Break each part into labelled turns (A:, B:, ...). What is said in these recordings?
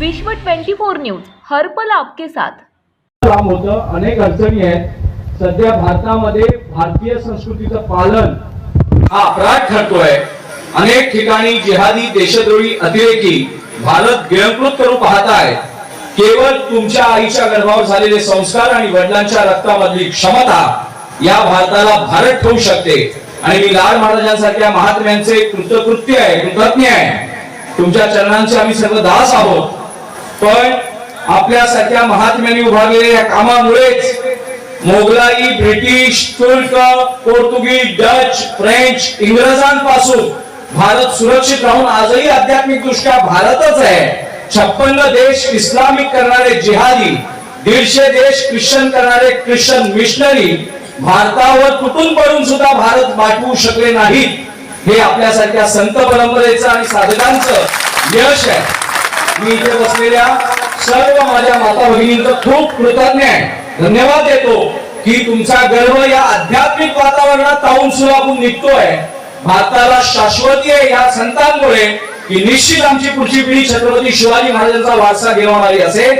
A: विश्व 24 न्यूज हरपल आपके साथ.
B: काम होतं अनेक अडचणी आहेत. सध्या भारतामध्ये भारतीय संस्कृतीचं पालन
C: हा अपराध ठरतोय. अनेक ठिकाणी जिहादी देशद्रोही अतिरेकी भारत गिळंकृत करू आहे केवळ तुमच्या आईच्या गर्भावर झालेले संस्कार आणि वडिलांच्या रक्तामधली क्षमता या भारताला भारत ठेवू शकते. आणि मी लाल महाराजांसारख्या महात्म्यांचे कृतकृत्य आहे कृतज्ञ आहे. तुमच्या चरणांचे आम्ही सर्व दास आहोत. पण आपल्यासारख्या महात्म्यांनी उभारलेल्या या कामामुळेच मोगलाई ब्रिटिश तुर्क पोर्तुगीज डच फ्रेंच इंग्रजांपासून भारत सुरक्षित राहून आजही आध्यात्मिक दृष्ट्या भारतच आहे. छप्पन्न देश इस्लामिक करणारे जिहादी दीडशे देश ख्रिश्चन करणारे ख्रिश्चन मिशनरी भारतावर तुटून पडून सुद्धा भारत पाठवू शकले नाहीत. हे आपल्यासारख्या संत परंपरेचं आणि साधकांचं यश आहे. मी इथे बसलेल्या सर्व माझ्या माता भगिनींचं खूप कृतज्ञ आहे. धन्यवाद देतो की तुमचा गर्व या आध्यात्मिक वातावरणात ताऊन सुलाभून निघतोय. भारताला शाश्वती आहे या संतांमुळे की निश्चित आमची पुढची पिढी छत्रपती शिवाजी महाराजांचा वारसा घेणारी असेल.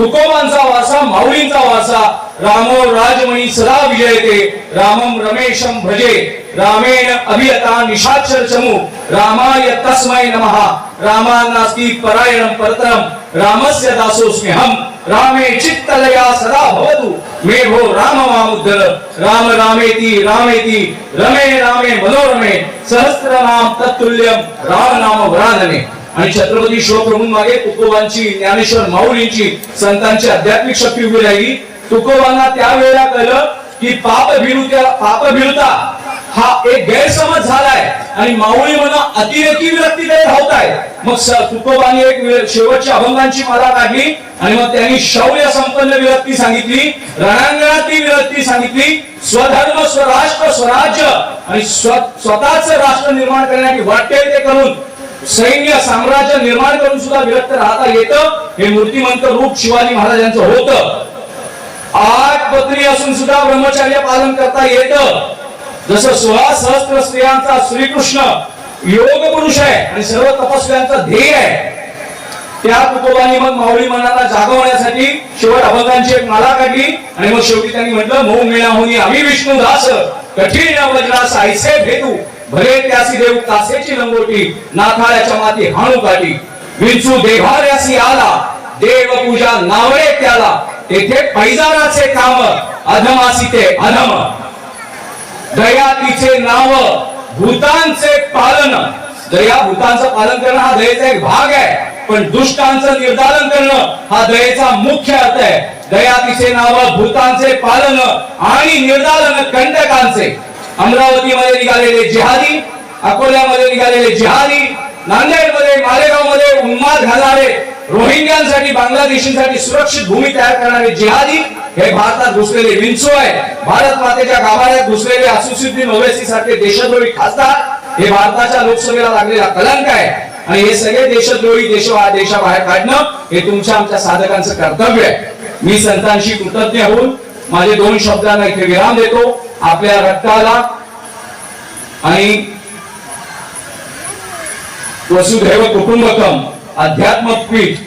C: तुकोबांचा वासा माऊलींचा वासा रामो राजमणी सदा विजयते रामम रमेशम भजे रामेण अभियता निशाक्षर चमू रामाय तस्मै नमः रामानास्ति परायणं परतरं रामस्य दासोऽस्म्यहं रामे चित्तलया सदा भवतु मे भो राम मामुद्धर राम रामेति रामेति रमे रामे मनोरमे सहस्रनाम तत्तुल्यम राम नाम वरानने। आणि छत्रपती शिवप्रभू मागे तुकोबांची ज्ञानेश्वर माऊलींची संतांची आध्यात्मिक शक्ती उभी राहिली. तुकोबांना त्यावेळेला कळलं की पाप भिरुत्या पाप भिरुता हा एक गैरसमज झालाय. आणि माऊली म्हणा अतिरेकी विरक्तीकडे धावत आहे मग तुकोबांनी एक शेवटच्या अभंगांची माला काढली आणि मग त्यांनी शौर्य संपन्न विरक्ती सांगितली रणांगणातली विरक्ती सांगितली स्वधर्म स्वराष्ट्र स्वराज्य आणि स्व- स्वतःच राष्ट्र निर्माण करण्याची वाटेल ते करून सैन्य साम्राज्य निर्माण करून सुद्धा विरक्त राहता येतं. हे मूर्तिमंत रूप शिवाजी महाराजांचं होतं. आठ पत्री असून सुद्धा ब्रह्मचर्य पालन करता येतं. जसं सोळा सहस्त्र स्त्रियांचा श्रीकृष्ण योग पुरुष आहे आणि सर्व तपस्व्यांचा ध्येय आहे. त्या तुकोबांनी मग माऊली मनाला जागवण्यासाठी शेवट अभंगांची एक माला काढली आणि मग शेवटी त्यांनी म्हटलं मऊ मिळा होनी आम्ही विष्णू दास कठीण वज्रास साहिसे भेटू भले त्यासी देऊ तासेची लंगोटी नाथाळ्याच्या माती हाणू काठी विंचू देव्हाऱ्यासी आला देव पूजा नावळे त्याला. तेथे पैजाराचे काम अधमासी ते अधम. दया तिचे नाव भूतांचे पालन. दया भूतांचं पालन करणं हा दयेचा एक भाग आहे पण दुष्टांचं निर्धारण करणं हा दयेचा मुख्य अर्थ आहे. दया तिचे नाव भूतांचे पालन आणि निर्धारण कंटकांचे. अमरावतीमध्ये निघालेले जिहादी अकोल्यामध्ये निघालेले जिहादी नांदेडमध्ये मालेगावमध्ये उन्माद घालणारे रोहिंग्यांसाठी बांगलादेशींसाठी सुरक्षित भूमी तयार करणारे जिहादी हे भारतात घुसलेले विंचू आहे. भारत मातेच्या गाभाऱ्यात घुसलेले असुसिद्दीन ओवेसी सारखे देशद्रोही खासदार हे भारताच्या लोकसभेला लागलेला कलंक आहे. आणि हे सगळे देशद्रोही देश देशाबाहेर काढणं हे तुमच्या आमच्या साधकांचं कर्तव्य आहे. मी संतांशी कृतज्ञ होऊन माझे दोन शब्दांना इथे विराम देतो. आपल्या रक्ताला आणि वसुधैव कुटुंबकम अध्यात्मक पीठ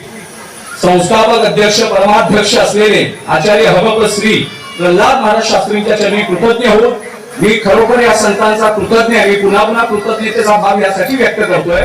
C: संस्थापक अध्यक्ष परमाध्यक्ष असलेले आचार्य हबप श्री प्रल्हाद महाराज शास्त्रींच्या चरणी कृतज्ञ होऊन मी खरोखर या संतांचा कृतज्ञ आहे. मी पुन्हा पुन्हा कृतज्ञतेचा भाव यासाठी व्यक्त करतोय.